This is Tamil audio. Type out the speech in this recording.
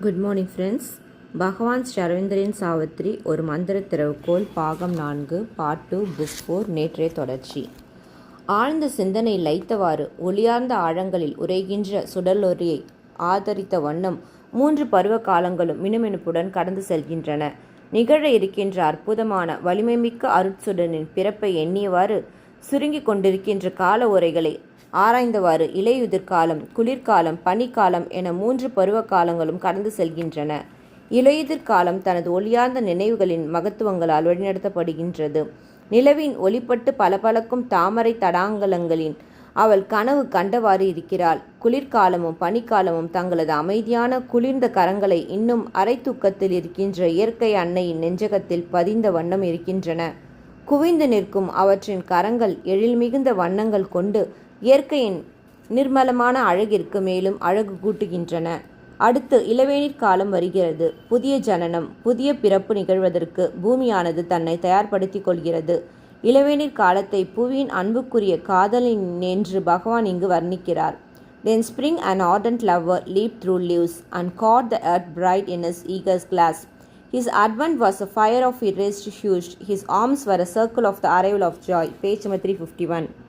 குட் மார்னிங் ஃப்ரெண்ட்ஸ் பகவான் ஸ்ரீ அரவிந்தரின் சாவித்ரி ஒரு மந்திர திறவுகோல் பாகம் நான்கு பார்ட் டூ புக் ஃபோர் நேற்றைய தொடர்ச்சி. ஆழ்ந்த சிந்தனை லைத்தவாறு ஒளியார்ந்த ஆழங்களில் உரைகின்ற சுடலொரியை ஆதரித்த வண்ணம் மூன்று பருவ காலங்களும் மினுமினுப்புடன் கடந்து செல்கின்றன. நிகழ இருக்கின்ற அற்புதமான வலிமைமிக்க அருட்சுடனின் பிறப்பை எண்ணியவாறு சுருங்கிக் கொண்டிருக்கின்ற கால உரைகளை ஆராய்ந்தவாறு இலையுதிர்காலம் குளிர்காலம் பனிக்காலம் என மூன்று பருவ காலங்களும் கடந்து செல்கின்றன. இலையுதிர் காலம் தனது ஒளியார்ந்த நினைவுகளின் மகத்துவங்களால் வழிநடத்தப்படுகின்றது. நிலவின் ஒளிப்பட்டு பளபளக்கும் தாமரை தடாங்கலங்களின் அவள் கனவு கண்டவாறு இருக்கிறாள். குளிர்காலமும் பனிக்காலமும் தங்களது அமைதியான குளிர்ந்த கரங்களை இன்னும் அரை தூக்கத்தில் இருக்கின்ற இயற்கை அன்னையின் நெஞ்சகத்தில் பதிந்த வண்ணம் இருக்கின்றன. குவிந்து நிற்கும் அவற்றின் கரங்கள் எழில் மிகுந்த வண்ணங்கள் கொண்டு இயற்கையின் நிர்மலமான அழகிற்கு மேலும் அழகு கூட்டுகின்றன அடுத்து இளவேநீர் காலம் வருகிறது புதிய ஜனனம் புதிய பிறப்பு நிகழ்வதற்கு பூமியானது தன்னை தயார்படுத்திக் கொள்கிறது இளவேநீர் காலத்தை புவியின் அன்புக்குரிய காதலின் என்று பகவான் இங்கு வர்ணிக்கிறார் Then spring an ardent lover leaped through leaves and caught the earth bright in his eager clasp. His advent was a fire of erased hues. His arms were a circle of the arrival of joy. Page number 351.